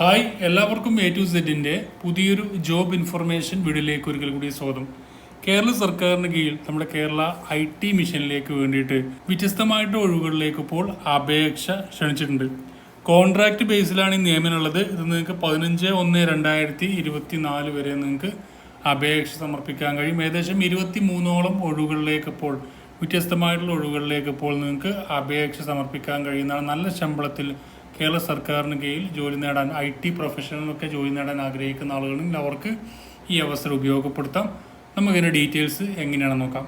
Hi എല്ലാവർക്കും A to സെഡിന്റെ പുതിയൊരു job information വീഡിയോയിലേക്ക് ഒരിക്കൽ കൂടി സ്വാഗതം. കേരള സർക്കാരിന് കീഴിൽ നമ്മുടെ കേരള ഐ ടി മിഷനിലേക്ക് വേണ്ടിയിട്ട് വ്യത്യസ്തമായിട്ട് ഒഴിവുകളിലേക്ക് ഇപ്പോൾ അപേക്ഷ ക്ഷണിച്ചിട്ടുണ്ട്. കോൺട്രാക്ട് ബേസിലാണ് ഈ നിയമനമുള്ളത് ഇത് നിങ്ങൾക്ക് പതിനഞ്ച് ഒന്ന് രണ്ടായിരത്തി ഇരുപത്തി നാല് വരെ നിങ്ങൾക്ക് അപേക്ഷ സമർപ്പിക്കാൻ കഴിയും. ഏകദേശം ഇരുപത്തി മൂന്നോളം ഒഴിവുകളിലേക്ക് ഇപ്പോൾ വ്യത്യസ്തമായിട്ടുള്ള ഒഴിവുകളിലേക്ക് ഇപ്പോൾ നിങ്ങൾക്ക് അപേക്ഷ സമർപ്പിക്കാൻ കഴിയുന്നതാണ്. നല്ല ശമ്പളത്തിൽ കേരള സർക്കാരിന് കീഴിൽ ജോലി നേടാൻ ഐ ടി പ്രൊഫഷണലൊക്കെ ജോലി നേടാൻ ആഗ്രഹിക്കുന്ന ആളുകളുണ്ടെങ്കിൽ അവർക്ക് ഈ അവസരം ഉപയോഗപ്പെടുത്താം. നമുക്കിതിന്റെ ഡീറ്റെയിൽസ് എങ്ങനെയാണെന്ന് നോക്കാം.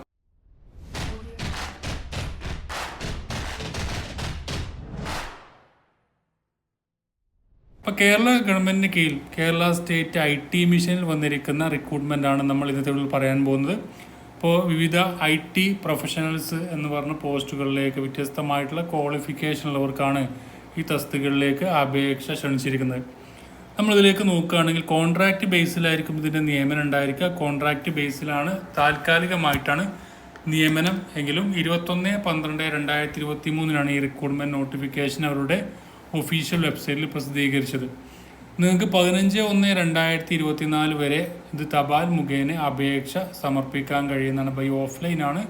ഇപ്പോൾ കേരള ഗവൺമെന്റിന് കീഴിൽ കേരള സ്റ്റേറ്റ് ഐ ടി മിഷനിൽ വന്നിരിക്കുന്ന റിക്രൂട്ട്മെന്റ് ആണ് നമ്മൾ ഇന്നത്തെ പറയാൻ പോകുന്നത്. ഇപ്പോൾ വിവിധ ഐ ടി പ്രൊഫഷണൽസ് എന്ന് പറഞ്ഞ പോസ്റ്റുകളിലേക്ക് വ്യത്യസ്തമായിട്ടുള്ള ക്വാളിഫിക്കേഷൻ ഉള്ളവർക്കാണ് ഈ തസ്തികകളിലേക്ക് അപേക്ഷ ക്ഷണിച്ചിരിക്കുന്നത്. നമ്മളിതിലേക്ക് നോക്കുകയാണെങ്കിൽ കോൺട്രാക്റ്റ് ബേസിലായിരിക്കും ഇതിന്റെ നിയമനം ഉണ്ടായിരിക്കുക. കോൺട്രാക്റ്റ് ബേസിലാണ് താൽക്കാലികമായിട്ടാണ് നിയമനം എങ്കിലും ഇരുപത്തൊന്ന് പന്ത്രണ്ട് രണ്ടായിരത്തി ഇരുപത്തി മൂന്നിനാണ് ഈ റിക്രൂട്ട്മെന്റ് നോട്ടിഫിക്കേഷൻ അവരുടെ ഒഫീഷ്യൽ വെബ്സൈറ്റിൽ പ്രസിദ്ധീകരിച്ചത്. നിങ്ങൾക്ക് പതിനഞ്ച് ഒന്ന് രണ്ടായിരത്തി ഇരുപത്തിനാല് വരെ ഇത് തപാൽ മുഖേന അപേക്ഷ സമർപ്പിക്കാൻ കഴിയുന്നതാണ്. ബൈ ഓഫ്ലൈനാണ്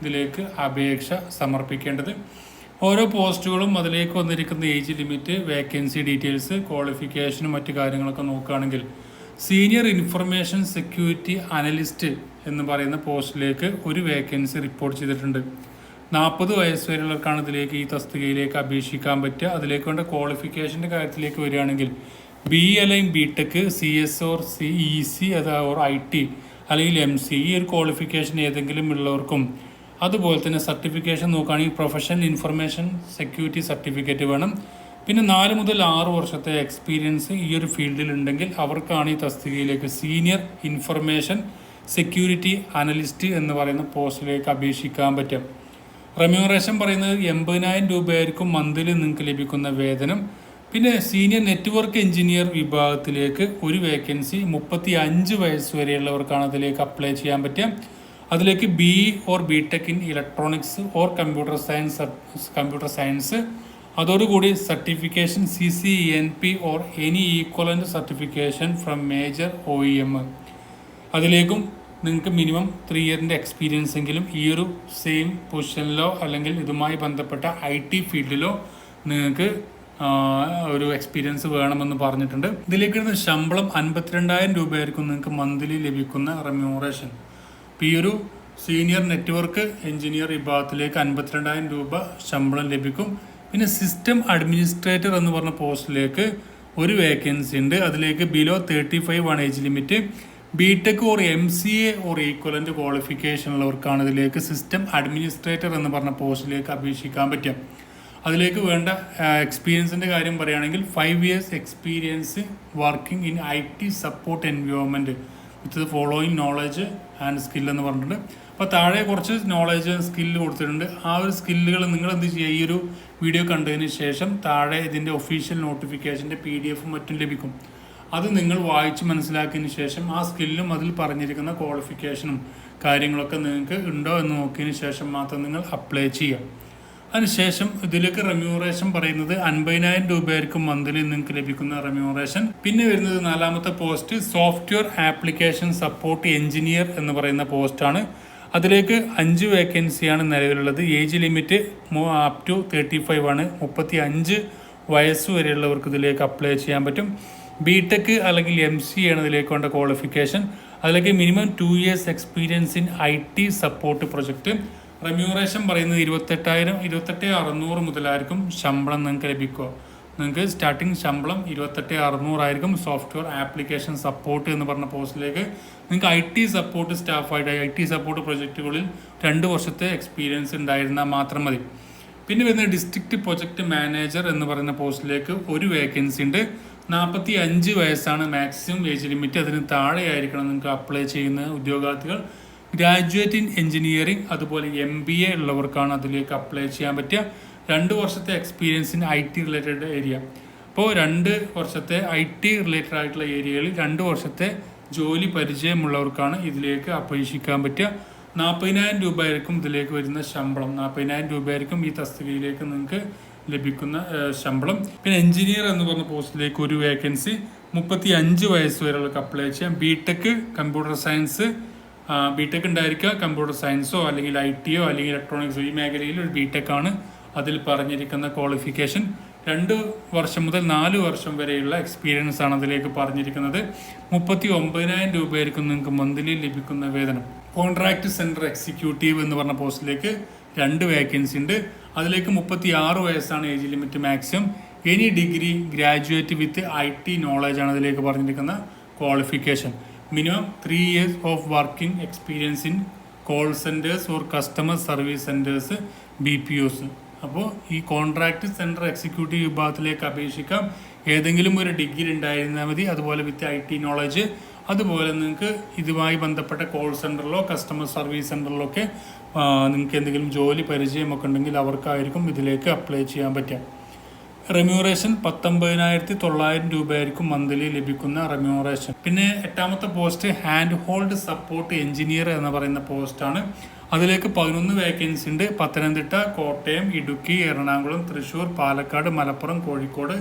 ഇതിലേക്ക് അപേക്ഷ സമർപ്പിക്കേണ്ടത്. ഓരോ പോസ്റ്റുകളും അതിലേക്ക് വന്നിരിക്കുന്ന ഏജ് ലിമിറ്റ് വേക്കൻസി ഡീറ്റെയിൽസ് ക്വാളിഫിക്കേഷനും മറ്റു കാര്യങ്ങളൊക്കെ നോക്കുകയാണെങ്കിൽ സീനിയർ ഇൻഫർമേഷൻ സെക്യൂരിറ്റി അനലിസ്റ്റ് എന്ന് പറയുന്ന പോസ്റ്റിലേക്ക് ഒരു വേക്കൻസി റിപ്പോർട്ട് ചെയ്തിട്ടുണ്ട്. നാൽപ്പത് വയസ്സ് വരെയുള്ളവർക്കാണ് ഇതിലേക്ക് ഈ തസ്തികയിലേക്ക് അപേക്ഷിക്കാൻ പറ്റുക. അതിലേക്ക് വേണ്ട ക്വാളിഫിക്കേഷന്റെ കാര്യത്തിലേക്ക് വരികയാണെങ്കിൽ ബി അല്ലെങ്കിൽ B tech C S or C E C അത് ഓർ ഐ ടി അല്ലെങ്കിൽ എം സി ഈ ഒരു ക്വാളിഫിക്കേഷൻ ഏതെങ്കിലും ഉള്ളവർക്കും അതുപോലെ തന്നെ സർട്ടിഫിക്കേഷൻ നോക്കുകയാണെങ്കിൽ പ്രൊഫഷണൽ ഇൻഫർമേഷൻ സെക്യൂരിറ്റി സർട്ടിഫിക്കറ്റ് വേണം. പിന്നെ നാല് മുതൽ ആറ് വർഷത്തെ എക്സ്പീരിയൻസ് ഈ ഒരു ഫീൽഡിൽ ഉണ്ടെങ്കിൽ അവർക്കാണ് ഈ തസ്തികയിലേക്ക് സീനിയർ ഇൻഫർമേഷൻ സെക്യൂരിറ്റി അനലിസ്റ്റ് എന്ന് പറയുന്ന പോസ്റ്റിലേക്ക് അപേക്ഷിക്കാൻ പറ്റും. റെമ്യൂറേഷൻ പറയുന്നത് എൺപതിനായിരം രൂപയായിരിക്കും മന്ത്ലി നിങ്ങൾക്ക് ലഭിക്കുന്ന വേതനം. പിന്നെ സീനിയർ നെറ്റ്വർക്ക് എഞ്ചിനീയർ വിഭാഗത്തിലേക്ക് ഒരു വേക്കൻസി മുപ്പത്തി അഞ്ച് വയസ്സ് വരെയുള്ളവർക്കാണ് അതിലേക്ക് അപ്ലൈ ചെയ്യാൻ പറ്റുക. അതിലേക്ക് B or B tech in electronics or computer science computer science അതോടുകൂടി certification C C N P or any equivalent certification from major O E M അതിലേക്കും നിങ്ങൾക്ക് മിനിമം ത്രീ ഇയറിന്റെ എക്സ്പീരിയൻസ് എങ്കിലും ഈ ഒരു സെയിം പൊസിഷനിലോ അല്ലെങ്കിൽ ഇതുമായി ബന്ധപ്പെട്ട ഐ ടി ഫീൽഡിലോ നിങ്ങൾക്ക് ഒരു എക്സ്പീരിയൻസ് വേണമെന്ന് പറഞ്ഞിട്ടുണ്ട്. ഇതിലേക്ക് ശമ്പളം അൻപത്തിരണ്ടായിരം രൂപയായിരിക്കും നിങ്ങൾക്ക് മന്ത്ലി ലഭിക്കുന്ന റെമ്യൂറേഷൻ ഇപ്പോൾ ഈ ഒരു സീനിയർ നെറ്റ്വർക്ക് എഞ്ചിനീയർ വിഭാഗത്തിലേക്ക് അൻപത്തിരണ്ടായിരം രൂപ ശമ്പളം ലഭിക്കും. പിന്നെ സിസ്റ്റം അഡ്മിനിസ്ട്രേറ്റർ എന്ന് പറഞ്ഞ പോസ്റ്റിലേക്ക് ഒരു വേക്കൻസി ഉണ്ട്. അതിലേക്ക് ബിലോ തേർട്ടി ഫൈവ് ആണ് age limit B tech or M C A or equivalent qualification ഉള്ളവർക്കാണ് ഇതിലേക്ക് സിസ്റ്റം അഡ്മിനിസ്ട്രേറ്റർ എന്ന് പറഞ്ഞ പോസ്റ്റിലേക്ക് അപേക്ഷിക്കാൻ പറ്റും അതിലേക്ക് വേണ്ട എക്സ്പീരിയൻസിന്റെ കാര്യം പറയുകയാണെങ്കിൽ five years experience working in I T support environment with the following knowledge and skill എന്ന് പറഞ്ഞിട്ടുണ്ട്. അപ്പോൾ താഴെ കുറച്ച് നോളജ് സ്കില്ല് കൊടുത്തിട്ടുണ്ട്. ആ ഒരു സ്കില്ലുകൾ നിങ്ങൾ എന്ത് ചെയ്യുക? ഈ ഒരു വീഡിയോ കണ്ടതിന് ശേഷം താഴെ ഇതിന്റെ ഒഫീഷ്യൽ നോട്ടിഫിക്കേഷന്റെ പി ഡി എഫും മറ്റും ലഭിക്കും. അത് നിങ്ങൾ വായിച്ച് മനസ്സിലാക്കിയതിന് ശേഷം ആ സ്കില്ലും അതിൽ പറഞ്ഞിരിക്കുന്ന ക്വാളിഫിക്കേഷനും കാര്യങ്ങളൊക്കെ നിങ്ങൾക്ക് ഉണ്ടോ എന്ന് നോക്കിയതിന് ശേഷം മാത്രം നിങ്ങൾ അപ്ലൈ ചെയ്യുക. അതിനുശേഷം ഇതിലേക്ക് റെമ്യൂറേഷൻ പറയുന്നത് അൻപതിനായിരം രൂപയായിരിക്കും മന്ത്ലി നിങ്ങൾക്ക് ലഭിക്കുന്ന റെമ്യൂറേഷൻ പിന്നെ വരുന്നത് നാലാമത്തെ post software application support engineer എന്ന് പറയുന്ന പോസ്റ്റാണ് അതിലേക്ക് അഞ്ച് വേക്കൻസിയാണ് നിലവിലുള്ളത്. Age limit up to thirty five ആണ്. മുപ്പത്തി അഞ്ച് വയസ്സ് വരെയുള്ളവർക്ക് ഇതിലേക്ക് അപ്ലൈ ചെയ്യാൻ പറ്റും. ബി ടെക് അല്ലെങ്കിൽ എം സി ആണ് ഇതിലേക്ക് വേണ്ട ക്വാളിഫിക്കേഷൻ അതിലേക്ക് minimum two years experience in I T support project remuneration പറയുന്നത് ഇരുപത്തെട്ടായിരം ഇരുപത്തെട്ട് അറുന്നൂറ് മുതലായിരിക്കും ശമ്പളം നിങ്ങൾക്ക് ലഭിക്കുക. നിങ്ങൾക്ക് സ്റ്റാർട്ടിംഗ് ശമ്പളം ഇരുപത്തെട്ട് അറുന്നൂറായിരിക്കും സോഫ്റ്റ്വെയർ ആപ്ലിക്കേഷൻ സപ്പോർട്ട് എന്ന് പറഞ്ഞ പോസ്റ്റിലേക്ക് നിങ്ങൾക്ക് ഐ ടി സപ്പോർട്ട് സ്റ്റാഫായിട്ട് ഐ ടി സപ്പോർട്ട് പ്രൊജക്റ്റുകളിൽ രണ്ട് വർഷത്തെ എക്സ്പീരിയൻസ് ഉണ്ടായിരുന്നാൽ മാത്രം മതി. പിന്നെ വരുന്ന ഡിസ്ട്രിക്ട് പ്രൊജക്ട് മാനേജർ എന്ന് പറയുന്ന പോസ്റ്റിലേക്ക് ഒരു വേക്കൻസി ഉണ്ട്. നാൽപ്പത്തി അഞ്ച് വയസ്സാണ് മാക്സിമം ഏജ് ലിമിറ്റ് അതിന് താഴെയായിരിക്കണം നിങ്ങൾക്ക് അപ്ലൈ ചെയ്യുന്ന ഉദ്യോഗാർത്ഥികൾ. ഗ്രാജുവേറ്റ് ഇൻ എഞ്ചിനീയറിംഗ് അതുപോലെ എം ബി എ ഉള്ളവർക്കാണ് അതിലേക്ക് അപ്ലൈ ചെയ്യാൻ പറ്റുക. രണ്ട് വർഷത്തെ experience in I T related area അപ്പോൾ രണ്ട് വർഷത്തെ ഐ ടി റിലേറ്റഡ് ആയിട്ടുള്ള ഏരിയകളിൽ രണ്ട് വർഷത്തെ ജോലി പരിചയമുള്ളവർക്കാണ് ഇതിലേക്ക് അപേക്ഷിക്കാൻ പറ്റുക. നാൽപ്പതിനായിരം രൂപയായിരിക്കും ഇതിലേക്ക് വരുന്ന ശമ്പളം. നാൽപ്പതിനായിരം രൂപയായിരിക്കും ഈ തസ്തികയിലേക്ക് നിങ്ങൾക്ക് ലഭിക്കുന്ന ശമ്പളം. പിന്നെ എഞ്ചിനീയർ എന്ന് പറഞ്ഞ പോസ്റ്റിലേക്ക് ഒരു വേക്കൻസി മുപ്പത്തി അഞ്ച് വയസ്സ് വരെയുള്ളവർക്ക് അപ്ലൈ ചെയ്യാം. B tech computer science B tech ഉണ്ടായിരിക്കുക. കമ്പ്യൂട്ടർ സയൻസോ അല്ലെങ്കിൽ ഐ ടിയോ അല്ലെങ്കിൽ ഇലക്ട്രോണിക്സോ ഈ മേഖലയിൽ ഒരു ബി ആണ് അതിൽ പറഞ്ഞിരിക്കുന്ന ക്വാളിഫിക്കേഷൻ രണ്ട് വർഷം മുതൽ നാല് വർഷം വരെയുള്ള എക്സ്പീരിയൻസ് ആണ് അതിലേക്ക് പറഞ്ഞിരിക്കുന്നത്. മുപ്പത്തി ഒമ്പതിനായിരം രൂപയായിരിക്കും നിങ്ങൾക്ക് മന്ത്ലി ലഭിക്കുന്ന വേതനം. കോൺട്രാക്ട് സെന്റർ എക്സിക്യൂട്ടീവ് എന്ന് പറഞ്ഞ പോസ്റ്റിലേക്ക് രണ്ട് വേക്കൻസി ഉണ്ട്. അതിലേക്ക് മുപ്പത്തി ആറ് വയസ്സാണ് age limit maximum any degree graduate with I T നോളജാണ് അതിലേക്ക് പറഞ്ഞിരിക്കുന്ന qualification minimum three years of working experience in call centres or customer service centres B P Os അപ്പോൾ ഈ കോൺട്രാക്ട് സെന്റർ എക്സിക്യൂട്ടീവ് വിഭാഗത്തിലേക്ക് അപേക്ഷിക്കാം. ഏതെങ്കിലും ഒരു ഡിഗ്രി ഉണ്ടായിരുന്നാൽ മതി. അതുപോലെ വിത്ത് ഐ ടി നോളജ് അതുപോലെ നിങ്ങൾക്ക് ഇതുമായി ബന്ധപ്പെട്ട കോൾ സെന്ററിലോ കസ്റ്റമർ സർവീസ് സെന്ററിലോ ഒക്കെ നിങ്ങൾക്ക് എന്തെങ്കിലും ജോലി പരിചയമൊക്കെ ഉണ്ടെങ്കിൽ അവർക്കായിരിക്കും ഇതിലേക്ക് അപ്ലൈ ചെയ്യാൻ പറ്റുക. റെമ്യൂറേഷൻ പത്തൊമ്പതിനായിരത്തി തൊള്ളായിരം രൂപയായിരിക്കും മന്ത്ലി ലഭിക്കുന്ന റെമ്യൂറേഷൻ. പിന്നെ എട്ടാമത്തെ post hand hold support engineer എന്ന് പറയുന്ന പോസ്റ്റാണ്. അതിലേക്ക് പതിനൊന്ന് വേക്കൻസി ഉണ്ട്. പത്തനംതിട്ട കോട്ടയം ഇടുക്കി എറണാകുളം തൃശ്ശൂർ പാലക്കാട് മലപ്പുറം കോഴിക്കോട്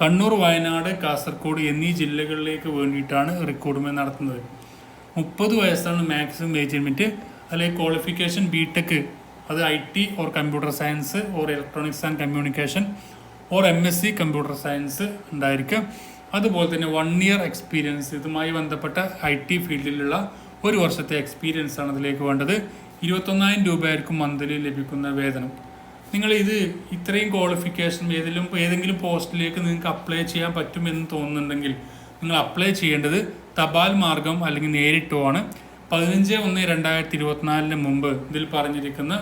കണ്ണൂർ വയനാട് കാസർഗോഡ് എന്നീ ജില്ലകളിലേക്ക് വേണ്ടിയിട്ടാണ് റിക്രൂട്ട്മെന്റ് നടത്തുന്നത്. മുപ്പത് വയസ്സാണ് മാക്സിമം ഏജ് ലിമിറ്റ് അല്ലെങ്കിൽ ക്വാളിഫിക്കേഷൻ ബി ടെക് അത് I T or computer science or electronics and communication or M S C computer science ഉണ്ടായിരിക്കും. അതുപോലെ തന്നെ വൺ ഇയർ എക്സ്പീരിയൻസ് ഇതുമായി ബന്ധപ്പെട്ട ഐ ടി ഫീൽഡിലുള്ള ഒരു വർഷത്തെ എക്സ്പീരിയൻസ് ആണ് അതിലേക്ക് വേണ്ടത്. ഇരുപത്തൊന്നായിരം രൂപയായിരിക്കും മന്ത്ലി ലഭിക്കുന്ന വേതനം. നിങ്ങൾ ഇത് ഇത്രയും ക്വാളിഫിക്കേഷൻ ഏതെങ്കിലും ഏതെങ്കിലും പോസ്റ്റിലേക്ക് നിങ്ങൾക്ക് അപ്ലൈ ചെയ്യാൻ പറ്റുമെന്ന് തോന്നുന്നുണ്ടെങ്കിൽ നിങ്ങൾ അപ്ലൈ ചെയ്യേണ്ടത് തപാൽ മാർഗം അല്ലെങ്കിൽ നേരിട്ടോ ആണ്. പതിനഞ്ച് ഒന്ന് രണ്ടായിരത്തി ഇരുപത്തിനാലിന് മുമ്പ് ഇതിൽ പറഞ്ഞിരിക്കുന്ന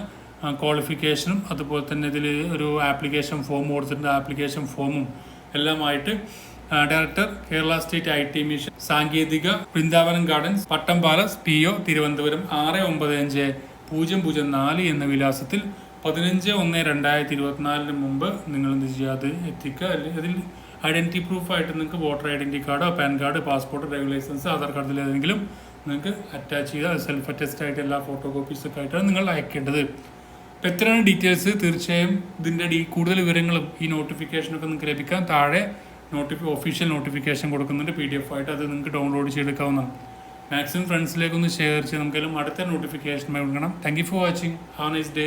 ക്വാളിഫിക്കേഷനും അതുപോലെ തന്നെ ഇതിൽ ഒരു ആപ്ലിക്കേഷൻ ഫോം കൊടുത്തിട്ടുണ്ട്. ആപ്ലിക്കേഷൻ ഫോമും എല്ലാമായിട്ട് director Kerala state I T mission Sankethika Vrindavanam gardens Pattom palace P O Thiruvananthapuram ആറ് ഒമ്പത് അഞ്ച് പൂജ്യം പൂജ്യം നാല് എന്ന വിലാസത്തിൽ പതിനഞ്ച് ഒന്ന് രണ്ടായിരത്തി ഇരുപത്തിനാലിന് മുമ്പ് നിങ്ങൾ എന്ത് ചെയ്യുക എത്തിക്കുക. അല്ലെങ്കിൽ അതിൽ ഐഡന്റിറ്റി പ്രൂഫായിട്ട് നിങ്ങൾക്ക് വോട്ടർ ഐഡന്റി കാർഡോ PAN card passport driving licence Aadhaar കാർഡിൽ ഏതെങ്കിലും നിങ്ങൾക്ക് അറ്റാച്ച് ചെയ്ത സെൽഫ് അറ്റസ്റ്റ് ആയിട്ട് എല്ലാ ഫോട്ടോ കോപ്പീസൊക്കെ ആയിട്ടാണ് നിങ്ങൾ അയക്കേണ്ടത്. എത്രയാണ് ഡീറ്റെയിൽസ് തീർച്ചയായും ഇതിന്റെ ഡീ കൂടുതൽ വിവരങ്ങളും ഈ നോട്ടിഫിക്കേഷനൊക്കെ നിങ്ങൾക്ക് ലഭിക്കാൻ താഴെ നോട്ടിഫി ഒഫീഷ്യൽ നോട്ടിഫിക്കേഷൻ കൊടുക്കുന്നുണ്ട്. പി ഡി എഫ് ആയിട്ട് അത് നിങ്ങൾക്ക് ഡൗൺലോഡ് ചെയ്തെടുക്കാവുന്നതാണ്. മാക്സിമം ഫ്രണ്ട്സിലേക്കൊന്ന് ഷെയർ ചെയ്ത് നമുക്കെല്ലാം അടുത്ത നോട്ടിഫിക്കേഷൻ കൊടുക്കണം thank you for watching have nice day